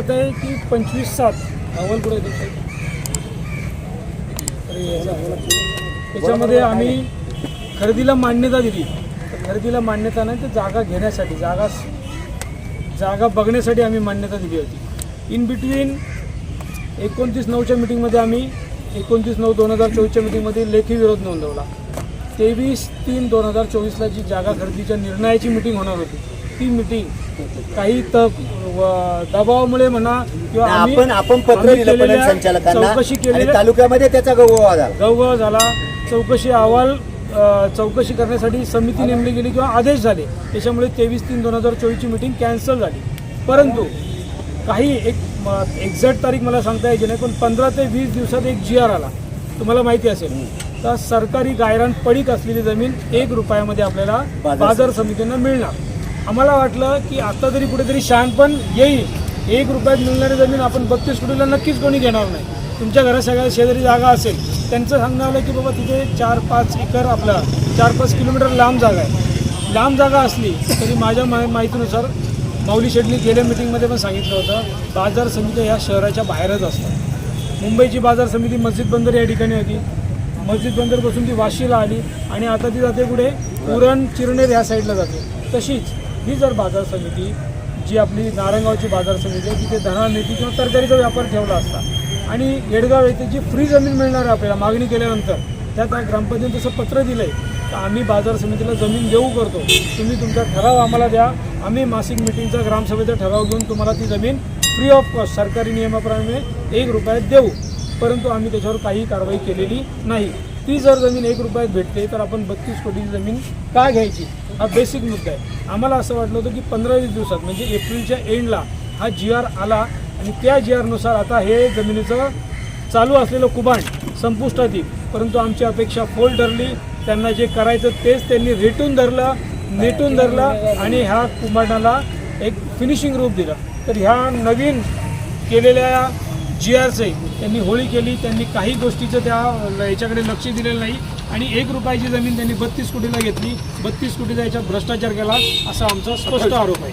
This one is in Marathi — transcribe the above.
आता आहे की पंचवीस सात अहवाल कुठे. त्याच्यामध्ये आम्ही खरेदीला मान्यता दिली. तर खरेदीला मान्यता नाही तर जागा घेण्यासाठी जागा जागा बघण्यासाठी आम्ही मान्यता दिली होती. इन बिटवीन एकोणतीस नऊच्या मिटिंगमध्ये आम्ही एकोणतीस नऊ दोन हजार चोवीसच्या मिटिंगमध्ये लेखी विरोध नोंदवला. तेवीस तीन दोन हजार चोवीसला जी जागा खरेदीच्या निर्णयाची मिटिंग होणार होती ती मिटिंग काही तप दबावामुळे म्हणा किंवा आपण आपण पत्र आम्ही दिलं केलेल्या पणन संचालकांना चौकशी आणि केलेल्या तालुक्यामध्ये त्याचा गौरव झाला गवगव झाला. चौकशी अहवाल अ, चौकशी करण्यासाठी समिती नेमली गेली किंवा आदेश झाले. त्याच्यामुळे तेवीस तीन दोन हजार चोवीसची मिटिंग कॅन्सल झाली. परंतु काही एक एक्झॅक्ट तारीख मला सांगता यायची नाही पण पंधरा ते वीस दिवसात एक जी आर आला. तुम्हाला माहिती असेल. तर सरकारी गायरान पडीक असलेली जमीन एक रुपयामध्ये आपल्याला बाजार बाजार समितींना मिळणार. आम्हाला वाटलं की आता तरी कुठेतरी शहाणपण येईल. एक रुपयात मिळणारी जमीन आपण बत्तीस कोटीला नक्कीच कोणी घेणार नाही. तुमच्या घरात सगळ्या शेजारी जागा असेल त्यांचं सांगणं आलं की बाबा तिथे चार पाच एकर आपला चार पाच किलोमीटर लांब जागा आहे. लांब जागा असली तरी माझ्या मा माहितीनुसार माऊली शेटनी गेल्या मिटिंगमध्ये पण सांगितलं होतं बाजार समित्या ह्या शहराच्या बाहेरच असतात. मुंबईची बाजार समिती मस्जिद बंदर या ठिकाणी होती. मस्जिद बंदरपासून ती वाशीला आली आणि आता ती जाते पुढे उरण चिरनेर ह्या साईडला जाते. तशीच ही जर बाजार समिती जी आपली नारंगावची बाजार समिती आहे तिथे धना किंवा तरकारीचा व्यापार ठेवला असता आणि येडगाव येथे जी फ्री जमीन मिळणार आहे आपल्याला मागणी केल्यानंतर त्या त्या ग्रामपंचायत तसं पत्र दिलं आहे तर आम्ही बाजार समितीला जमीन देऊ करतो. तुम्ही तुमचा ठराव आम्हाला द्या. आम्ही मासिक मिटिंगचा ग्रामसभेचा ठराव घेऊन तुम्हाला ती जमीन फ्री ऑफ कॉस्ट सरकारी नियमाप्रमाणे एक रुपयात देऊ. परंतु आम्ही त्याच्यावर काही कारवाई केलेली नाही. ती जर जमीन एक रुपयात भेटते तर आपण बत्तीस कोटीची जमीन का घ्यायची? हा बेसिक मुद्दा आहे. आम्हाला असं वाटलं होतं की पंधरा वीस दिवसात म्हणजे एप्रिलच्या एंडला हा जी आर आला आणि त्या जी आरनुसार आता हे जमिनीचं चालू असलेलं कुबाण संपुष्टात येईल. परंतु आमची अपेक्षा फोल ठरली. त्यांना जे करायचं तेच त्यांनी रेटून धरलं नेटून धरलं आणि ह्या कुंभांडाला एक फिनिशिंग रूप दिलं. तर ह्या नवीन केलेल्या जी आरचे त्यांनी होळी केली त्यांनी काही गोष्टीचं त्या याच्याकडे लक्ष दिलेलं नाही. आणि एक रुपयाची जमीन त्यांनी बत्तीस कोटीला घेतली. बत्तीस कोटीचा याच्यात भ्रष्टाचार केला असा आमचा स्पष्ट आरोप आहे.